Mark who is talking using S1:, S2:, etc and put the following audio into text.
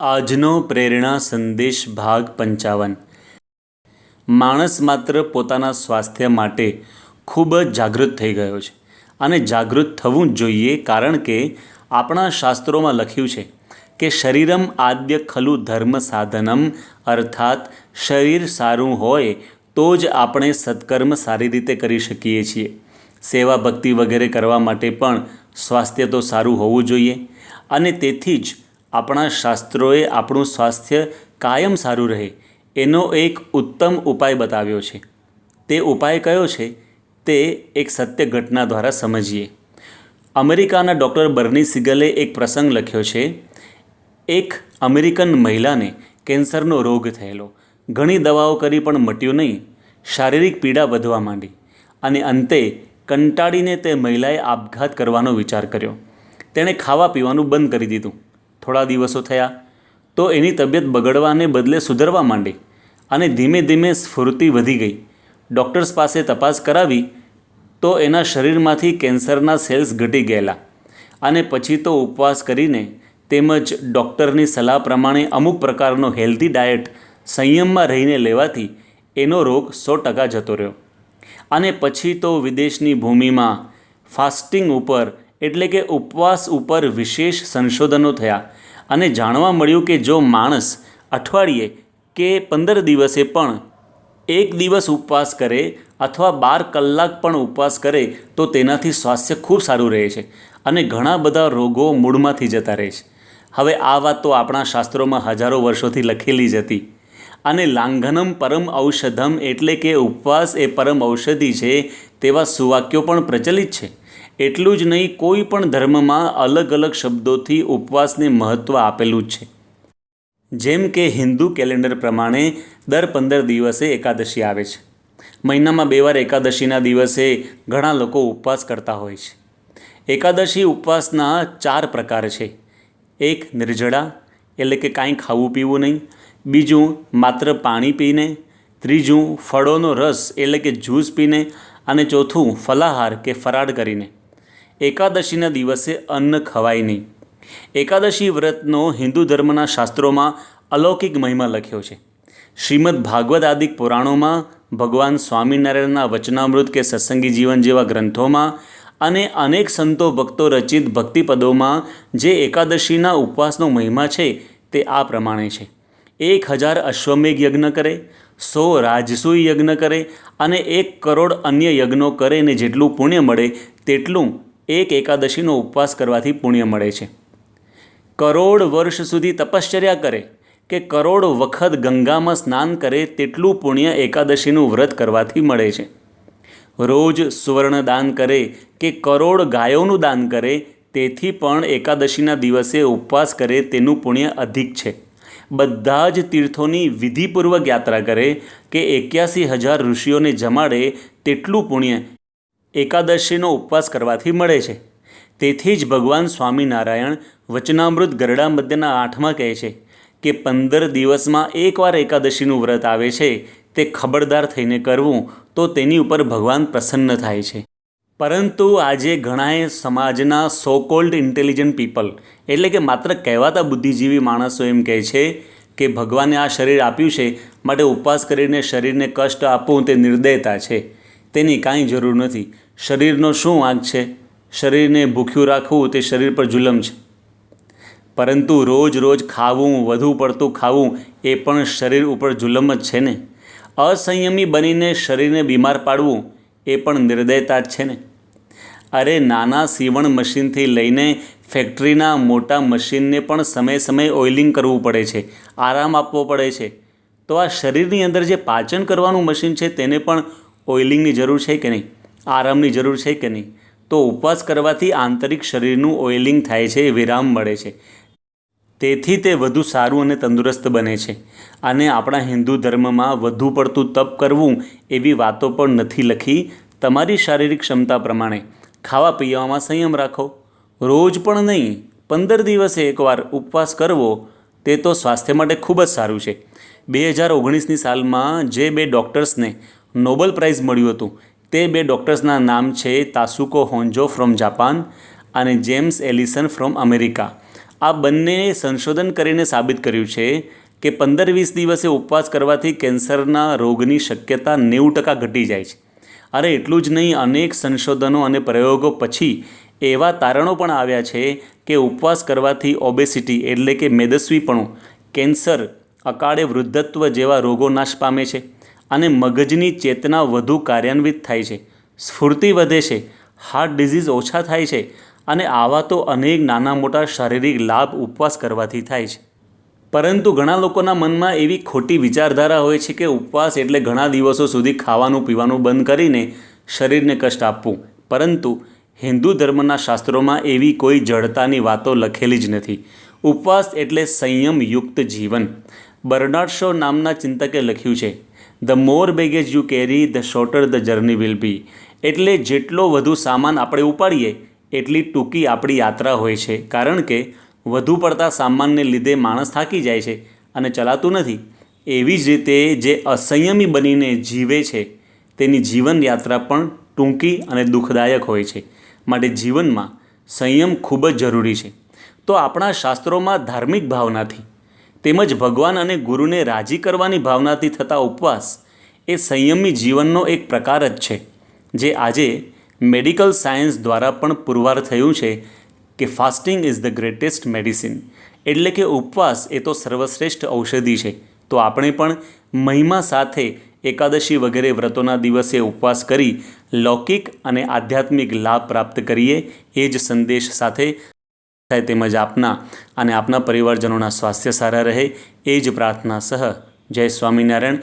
S1: આજનો પ્રેરણા સંદેશ ભાગ પંચાવન. માણસ માત્ર પોતાના સ્વાસ્થ્ય માટે ખૂબ જ જાગૃત થઈ ગયો છે અને જાગૃત થવું જોઈએ કારણ કે આપણા શાસ્ત્રોમાં લખ્યું છે કે શરીરમ આદ્ય ખલુ ધર્મ સાધનમ, અર્થાત શરીર સારું હોય તો જ આપણે સત્કર્મ સારી રીતે કરી શકીએ છીએ. સેવા ભક્તિ વગેરે કરવા માટે પણ સ્વાસ્થ્ય તો સારું હોવું જોઈએ અને તેથી જ આપણા શાસ્ત્રોએ આપણું સ્વાસ્થ્ય કાયમ સારું રહે, એનો એક ઉત્તમ ઉપાય બતાવ્યો છે. તે ઉપાય કયો છે? તે એક સત્ય ઘટના દ્વારા સમજીએ. અમેરિકાના ડૉક્ટર બર્ની સિગલે એક પ્રસંગ લખ્યો છે, એક અમેરિકન મહિલાને કેન્સરનો રોગ થયેલો. ઘણી દવાઓ કરી પણ મટ્યું નહીં. શારીરિક પીડા વધવા માંડી. અને અંતે કંટાળીને તે મહિલાએ આપઘાત કરવાનો વિચાર કર્યો. તેણે ખાવા પીવાનું બંધ કરી દીધું. થોડા દિવસો થયા, તો એની તબિયત બગડવાને બદલે સુધરવા માંડી અને ધીમે ધીમે સ્ફૂર્તિ વધી ગઈ. ડૉક્ટર્સ પાસે તપાસ કરાવી તો એના શરીરમાંથી કેન્સરના સેલ્સ ઘટી ગયેલા અને પછી તો ઉપવાસ કરીને તેમજ ડૉક્ટરની સલાહ પ્રમાણે અમુક પ્રકારનો હેલ્ધી ડાયટ સંયમમાં રહીને લેવાથી એનો રોગ સો ટકા જતો રહ્યો. અને પછી તો વિદેશની ભૂમિમાં ફાસ્ટિંગ ઉપર એટલે કે ઉપવાસ ઉપર વિશેષ સંશોધનો થયા અને જાણવા મળ્યું કે જો માણસ અઠવાડિયે કે પંદર દિવસે પણ એક દિવસ ઉપવાસ કરે અથવા બાર કલાક પણ ઉપવાસ કરે, તો તેનાથી સ્વાસ્થ્ય ખૂબ સારું રહે છે અને ઘણા બધા રોગો મૂળમાંથી જતા રહે છે. હવે આ વાત તો આપણા શાસ્ત્રોમાં હજારો વર્ષોથી લખેલી જ હતી. અને લાંઘનમ પરમ ઔષધમ એટલે કે ઉપવાસ એ પરમ ઔષધિ છે તેવા સુવાક્યો પણ પ્રચલિત છે. એટલું જ નહીં, કોઈ પણ ધર્મમાં અલગ અલગ શબ્દોથી ઉપવાસને મહત્ત્વ આપેલું છે. જેમ કે હિન્દુ કેલેન્ડર પ્રમાણે દર પંદર દિવસે એકાદશી આવે છે. મહિનામાં બે વાર એકાદશીના દિવસે ઘણા લોકો ઉપવાસ કરતા હોય છે. એકાદશી ઉપવાસના ચાર પ્રકાર છે. એક, નિર્જળા, એટલે કે કાંઈ ખાવું પીવું નહીં. બીજું, માત્ર પાણી પીને. ત્રીજું, ફળોનો રસ, એટલે કે જ્યુસ પીને. અને ચોથું, ફલાહાર કે ફરાળ કરીને. એકાદશીના દિવસે અન્ન ખવાય નહીં. એકાદશી વ્રતનો હિન્દુ ધર્મના શાસ્ત્રોમાં અલૌકિક મહિમા લખ્યો છે. શ્રીમદ ભાગવત આદિક પુરાણોમાં ભગવાન સ્વામિનારાયણના વચનામૃત કે સત્સંગી જીવન જેવા ગ્રંથોમાં અને અનેક સંતો ભક્તો રચિત ભક્તિપદોમાં જે એકાદશીના ઉપવાસનો મહિમા છે તે આ પ્રમાણે છે. એક હજાર અશ્વમેઘ યજ્ઞ કરે, સો રાજસૂય યજ્ઞ કરે અને એક કરોડ અન્ય યજ્ઞો કરે ને જેટલું પુણ્ય મળે તેટલું એક એકાદશીનો ઉપવાસ કરવાથી પુણ્ય મળે છે. કરોડ વર્ષ સુધી તપશ્ચર્યા કરે કે કરોડ વખત ગંગામાં સ્નાન કરે તેટલું પુણ્ય એકાદશીનું વ્રત કરવાથી મળે છે. રોજ સુવર્ણ દાન કરે કે કરોડ ગાયોનું દાન કરે તેથી પણ એકાદશીના દિવસે ઉપવાસ કરે તેનું પુણ્ય અધિક છે. બધા જ તીર્થોની વિધિપૂર્વક યાત્રા કરે કે એક્યાસી હજાર ઋષિઓને જમાડે તેટલું પુણ્ય એકાદશીનો ઉપવાસ કરવાથી મળે છે. તેથી જ ભગવાન સ્વામિનારાયણ વચનામૃત ગરડા મધ્યના આઠમાં કહે છે કે પંદર દિવસમાં એકવાર એકાદશીનું વ્રત આવે છે, તે ખબરદાર થઈને કરવું તો તેની ઉપર ભગવાન પ્રસન્ન થાય છે. પરંતુ આજે ઘણાએ સમાજના સો કોલ્ડ ઇન્ટેલિજન્ટ પીપલ એટલે કે માત્ર કહેવાતા બુદ્ધિજીવી માણસો એમ કહે છે કે ભગવાને આ શરીર આપ્યું છે, માટે ઉપવાસ કરીને શરીરને કષ્ટ આપવું તે નિર્દયતા છે. તેની કાંઈ જરૂર નથી. શરીરનો શું વાંક છે? શરીરને ભૂખ્યું રાખવું તે શરીર પર જુલમ છે. પરંતુ રોજ રોજ ખાવું, વધુ પડતું ખાવું એ પણ શરીર ઉપર જુલમ જ છે ને. અસંયમી બનીને શરીરને બીમાર પાડવું એ પણ નિર્દયતા જ છે ને. અરે નાના સીવણ મશીનથી લઈને ફેક્ટરીના મોટા મશીનને પણ સમય સમયે ઓઇલિંગ કરવું પડે છે, આરામ આપવો પડે છે. તો આ શરીરની અંદર જે પાચન કરવાનું મશીન છે તેને પણ ઓઇલિંગની જરૂર છે કે નહીં? આરામની જરૂર છે કે નહીં? તો ઉપવાસ કરવાથી આંતરિક શરીરનું ઓઇલિંગ થાય છે, વિરામ મળે છે. તેથી તે વધુ સારું અને તંદુરસ્ત બને છે. અને આપણા હિન્દુ ધર્મમાં વધુ પડતું તપ કરવું એવી વાતો પણ નથી લખી તમારી શારીરિક ક્ષમતા પ્રમાણે. ખાવા પીવામાં સંયમ રાખો. રોજ પણ નહીં, પંદર દિવસે એકવાર ઉપવાસ કરવો તે તો સ્વાસ્થ્ય માટે ખૂબ જ સારું છે. બે હજાર ઓગણીસની સાલમાં જે બે ડૉક્ટર્સને નોબલ પ્રાઇઝ મળ્યું હતું. તે બે ડૉક્ટર્સના નામ છે તાસુકો હોન્જો ફ્રોમ જાપાન અને જેમ્સ એલિસન ફ્રોમ અમેરિકા. આ બંને સંશોધન કરીને સાબિત કર્યું છે કે પંદર વીસ દિવસે ઉપવાસ કરવાથી કેન્સરના રોગની શક્યતા નેવું ટકા ઘટી જાય છે. અરે એટલું જ નહીં, અનેક સંશોધનો અને પ્રયોગો પછી એવા તારણો પણ આવ્યા છે કે ઉપવાસ કરવાથી ઓબેસિટી એટલે કે મેદસ્વીપણું, કેન્સર, અકાળે વૃદ્ધત્વ જેવા રોગો નાશ પામે છે. અને મગજની ચેતના વધુ કાર્યાન્વિત થાય છે. સ્ફૂર્તિ વધે છે હાર્ટ ડિઝીઝ ઓછા થાય છે અને આવા તો અનેક નાના મોટા શારીરિક લાભ ઉપવાસ કરવાથી થાય છે. પરંતુ ઘણા લોકોના મનમાં એવી ખોટી વિચારધારા હોય છે કે ઉપવાસ એટલે ઘણા દિવસો સુધી ખાવાનું પીવાનું બંધ કરીને શરીરને કષ્ટ આપવું. પરંતુ હિન્દુ ધર્મના શાસ્ત્રોમાં એવી કોઈ જડતાની વાતો લખેલી જ નથી. ઉપવાસ એટલે સંયમયુક્ત જીવન. બર્નાર્ડ શો નામના ચિંતકે લખ્યું છે the more baggage you carry the shorter the journey will be એટલે જેટલો વધુ સામાન આપણે ઉપાડીએ, એટલી ટૂંકી આપણી યાત્રા હોય છે. કારણ કે વધુ પડતા સામાનને લીધે માણસ થાકી જાય છે અને ચલાતું નથી. એવી જ રીતે જે અસંયમી બનીને જીવે છે, તેની જીવન યાત્રા પણ ટૂંકી અને દુઃખદાયક હોય છે. માટે જીવનમાં સંયમ ખૂબ જ જરૂરી છે. તો આપણા શાસ્ત્રોમાં ધાર્મિક ભાવનાથી તેમજ ભગવાન અને ગુરુને રાજી કરવાની ભાવનાથી થતા ઉપવાસ એ સંયમી જીવનનો એક પ્રકાર જ છે, જે આજે મેડિકલ સાયન્સ દ્વારા પણ પુરવાર થયું છે કે fasting is the greatest medicine. એટલે કે ઉપવાસ એ તો સર્વશ્રેષ્ઠ ઔષધિ છે. તો આપણે પણ મહિમા સાથે એકાદશી વગેરે વ્રતોના દિવસે ઉપવાસ કરી લૌકિક અને આધ્યાત્મિક લાભ પ્રાપ્ત કરીએ એ જ સંદેશ સાથે થાય તેમજ આપના અને આપના પરિવારજનોના સ્વાસ્થ્ય સારા રહે, એ જ પ્રાર્થના સહ. જય સ્વામિનારાયણ.